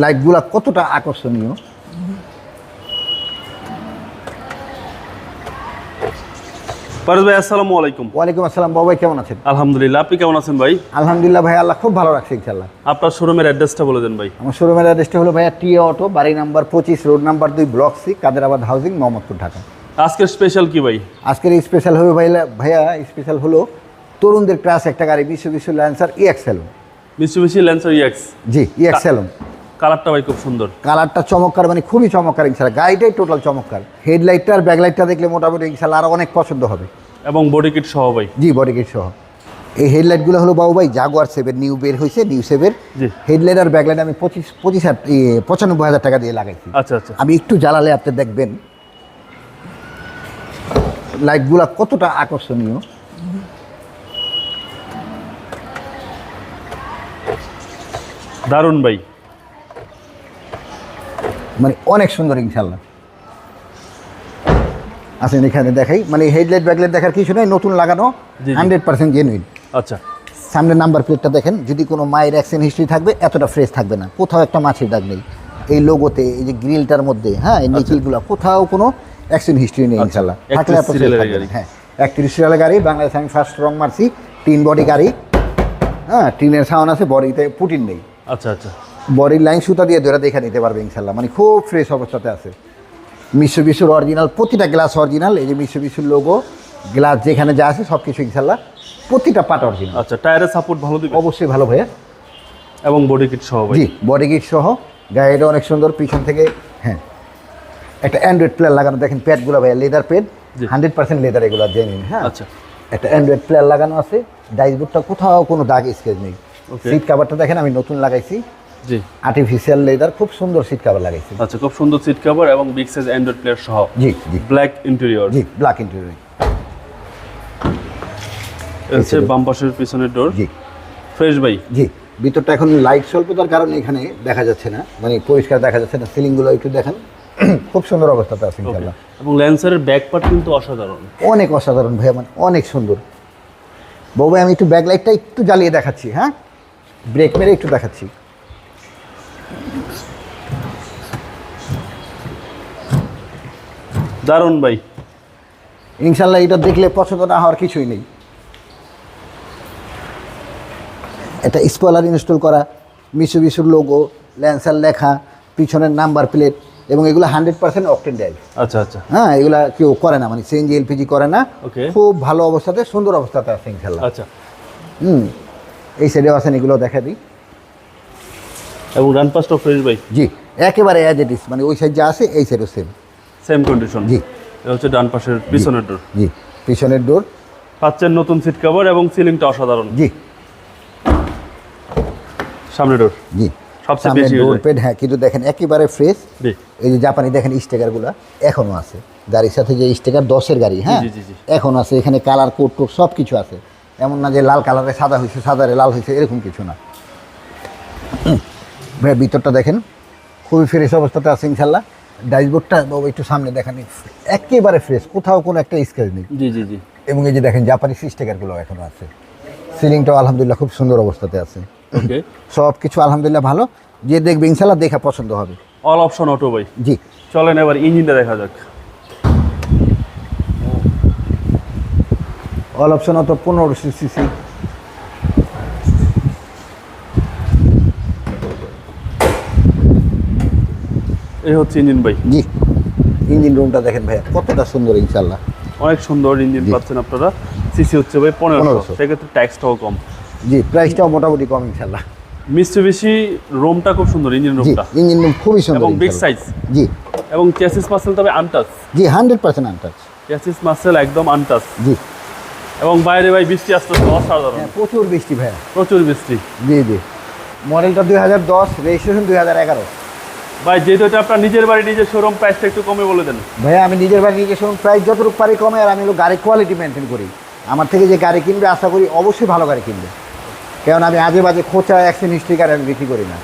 লাইটগুলা কতটা আকর্ষণীয়? পারস ভাই আসসালামু আলাইকুম। ওয়ালাইকুম আসসালাম কেমন আছেন? আলহামদুলিল্লাহ আপনি কেমন আছেন ভাই? আলহামদুলিল্লাহ ভাই আল্লাহ খুব ভালো রাখছে আপনার শোরুমের অ্যাড্রেসটা বলে দেন ভাই। আমার শোরুমের অ্যাড্রেসটা হলো ভাইয়া টি অটো বাড়ি নাম্বার পঁচিশ রোড নাম্বার দুই block C Kaderabad housing Mohammadpur Dhaka. আজকের স্পেশাল কি ভাই? আজকের স্পেশাল হবে ভাইয়া ভাইয়া স্পেশাল হলো তরুণদের ক্লাস একটা গাড়ি ল্যান্সার ল্যান্সার ইএক্স জি এক্সেলন কালারটা ভাই খুব সুন্দর। কালারটা চমৎকার মানে খুবই চমৎকার ইনশাল্লাহ গাড়িটাই টোটাল চমৎকার। হেডলাইটটা আর ব্যাকলাইটটা দেখলে মোটামুটি ইনশাল্লাহ আরও অনেক পছন্দ হবে। এবং বডি কিট সহ ভাই। জি বডি কিট সহ। এই হেডলাইটগুলো হলো বাবু ভাই জাগুয়ার সেভেন নিউ বের হয়েছে নিউ সেভের। হেডলাইট আর ব্যাকলাইট আমি পঁচিশ পঁচিশ হাজার পঁচানব্বই হাজার টাকা দিয়ে লাগাইছি। আচ্ছা আচ্ছা। আমি একটু জ্বালালে আপনি দেখবেন। লাইটগুলা কতটা আকর্ষণীয়। দারুণ ভাই। মানে অনেক সুন্দর ইনশাল্লাহ আসেন এখানে দেখাই মানে হেডলাইট ব্যাকলাইট দেখার কিছু নেই নতুন লাগানো। হান্ড্রেড পার্সেন্ট জেনুইন আচ্ছা। সামনে নাম্বার প্লেটটা দেখেন যদি কোনো মায়ের অ্যাক্সিডেন্ট হিস্ট্রি থাকবে এতটা ফ্রেশ থাকবে না। কোথাও একটা মাছের দাগ নেই। এই লোগোতে এই যে গ্রিলটার মধ্যে হ্যাঁ এই নিচিলগুলো কোথাও কোনো অ্যাক্সিডেন্ট হিস্ট্রি নেই আচ্ছা, ইনশাল্লাহ থাকলে। হ্যাঁ। একত্রিশ সিরিয়ালের গাড়ি বাংলাদেশ আমি ফার্স্ট রং মারছি তিন বডি গাড়ি হ্যাঁ টিনের সাউন্ড আছে বডিতে পুটিন নেই। আচ্ছা আচ্ছা। বডির লাইন সুতা দিয়ে ধরে দেখে নিতে পারবে ইনশাল্লাহ। মানে খুব ফ্রেশ অবস্থাতে আছে। মিশ্র বিশুর অরিজিনাল প্রতিটা গ্লাস অরিজিনাল এই যে মিশ্র বিশুর লোগো গ্লাস যেখানে যা আছে সব কিছু ইনশাল্লাহ প্রতিটা পাট অরিজিনাল আচ্ছা টায়ারের সাপোর্ট ভালো দিবে অবশ্যই ভালো ভাইয়া। এবং বডি কিট সহ জি বডি কিট সহ। গাড়িটা অনেক সুন্দর পিছন থেকে হ্যাঁ। একটা অ্যান্ড্রয়েড প্লেয়ার লাগানো দেখেন প্যাডগুলো ভাইয়া leather pad hundred percent leather এগুলো জেনুইন হ্যাঁ। আচ্ছা। একটা অ্যান্ড্রয়েড প্লেয়ার লাগানো আছে ডাইসবোর্ডটা কোথাও কোনো দাগ স্কেচ নেই. সিট কাভারটা দেখেন আমি নতুন লাগাইছি। জি। আর্টিফিশিয়াল লেদার খুব সুন্দর সিট কাভার লাগাইছি। আচ্ছা খুব সুন্দর সিট কভার এবং বিগ সাইজ অ্যান্ড্রয়েড প্লেয়ার সহ। জি জি। ব্ল্যাক ইন্টেরিয়র জি ব্ল্যাক ইন্টেরিয়র হচ্ছে বাম পাশের পিছনের ডোর জি। ফ্রেশ ভাই। জি ভিতরটা এখন লাইট স্বল্পতার কারণে এখানে দেখা যাচ্ছে না। মানে পরিষ্কার দেখা যাচ্ছে না। সিলিংগুলো একটু দেখেন। খুব সুন্দর অবস্থাতে আছে ওকে ইনশাল্লাহ এবং ল্যান্সারের ব্যাক পার্ট কিন্তু অসাধারণ। অনেক অসাধারণ ভাইয়া মানে অনেক সুন্দর। বউ ভাই আমি একটু ব্যাকলাইটটা একটু জ্বালিয়ে দেখাচ্ছি হ্যাঁ? ব্রেক মেরে একটু দেখাচ্ছি। দারুণ ভাই। ইনশাল্লাহ এটা দেখলে পছন্দ না হওয়ার কিছুই নেই। এটা স্পয়লার ইনস্টল করা মিশু বিশুর লোগো ল্যান্সার লেখা পিছনের নাম্বার প্লেট এবং এগুলো হান্ড্রেড পার্সেন্ট অকটেন ড্রাইভ আচ্ছা আচ্ছা। হ্যাঁ এগুলো কেউ করে না মানে সিএনজি এলপিজি করে না. খুব ভালো অবস্থাতে সুন্দর অবস্থাতে আছে ইনশাল্লাহ। আচ্া হুম এই সাইডেও আছেন এগুলো দেখা দিই। এবং ডান পাশটাও ফ্রেশ ভাই জি একেবারে অ্যাজ ইট ইস মানে ওই সাইড যা আছে এই সাইডও সেম সেম কন্ডিশন জি। এটা হচ্ছে ডান পাশের পিছনের ডোর জি পিছনের ডোর পাচ্ছেন নতুন সিট কভার এবং সিলিংটা অসাধারণ। জি। সামনে ডোর জি। সবচেয়ে বেশি ডোর পেড হ্যাঁ কিন্তু দেখেন একেবারে ফ্রেশ জি। এই যে জাপানি দেখেন স্টিকারগুলো এখনও আছে। গাড়ির সাথে যে স্টিকার দশের গাড়ি হ্যাঁ? জি, জি, জি। এখন আছে এখানে কালার কোড টোড সব কিছু আছে। এমন না যে লাল কালারে সাদা হয়েছে সাদারে লাল হয়েছে এরকম কিছু না। হুম। ভাই ভিতরটা দেখেন। খুবই ফ্রেশ অবস্থাতে আছে ইনশাল্লাহ। ডাইসবোর্ডটা বাবু একটু সামনে দেখেন। একেবারে ফ্রেশ কোথাও কোনো একটা স্কেচ নেই। জি জি জি। এবং এই যে দেখেন জাপানি স্টিকারগুলো এখনও আছে। সিলিংটাও আলহামদুলিল্লাহ খুব সুন্দর অবস্থাতে আছে। ওকে সব কিছু আলহামদুলিল্লাহ ভালো। যে দেখবে ইনশাল্লাহ দেখা পছন্দ হবে। অল অপশন অটো ভাই। জি। চলেন এবার ইঞ্জিনটা দেখা যাক। অল অপশন অত পনেরোশো সিসি এই হচ্ছে ইঞ্জিন ভাই। জি ইঞ্জিন রুমটা দেখেন ভাইয়া কতটা সুন্দর ইনশাল্লাহ অনেক সুন্দর ইঞ্জিন পাচ্ছেন আপনারা। সিসি হচ্ছে ভাই পনেরোশো। 1500 সেক্ষেত্রে ট্যাক্সটাও কম। জি প্রাইসটাও মোটামুটি কম ইনশাল্লাহ মিস্টুবিশি রোমটা খুব সুন্দর ইঞ্জিন রুমটা ইঞ্জিন রুম খুবই সুন্দর এবং বিগ সাইজ জি। এবং চেসিস মাসেল তবে আনটাচ জি hundred percent untouch chassis muscle একদম আনটাচ জি। এবং বাইরে ভাই বৃষ্টি আসতেছে অসাধারণ। হ্যাঁ প্রচুর বৃষ্টি ভাইয়া। প্রচুর বৃষ্টি। জি জি। মডেলটা দুই হাজার দশ রেজিস্ট্রেশন দুই হাজার এগারো। ভাই যেহেতু এটা আপনার নিজের বাড়ি নিজের শোরুম প্রাইসটা একটু কমে বলে দেন। ভাইয়া আমি নিজের বাড়ি নিজের শুনুন প্রাইস যতটুকু পারি কমে আর আমি গাড়ির কোয়ালিটি মেনটেন করি। আমার থেকে যে গাড়ি কিনবে আশা করি অবশ্যই ভালো গাড়ি কিনবে। কারণ আমি আজে বাজে খোঁচা অ্যাক্সিডেন্ট হিস্ট্রি গাড়ি আমি বিক্রি করি না।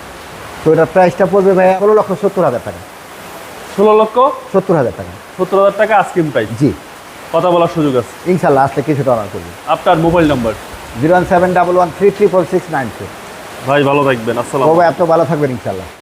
তো এটার প্রাইসটা পড়বে ভাইয়া ষোলো লক্ষ সত্তর হাজার টাকা। ষোলো লক্ষ সত্তর হাজার টাকা। সত্তর হাজার টাকা আস্কিম প্রাইস জি। কথা বলার সুযোগ আছে। ইনশাল্লাহ আসলে কিছুটা অনার করব। আপনার mobile number zero one seven double one three triple six nine two ভাই ভালো থাকবেন। আসসালাম বাবা এত ভালো থাকবেন ইনশাল্লাহ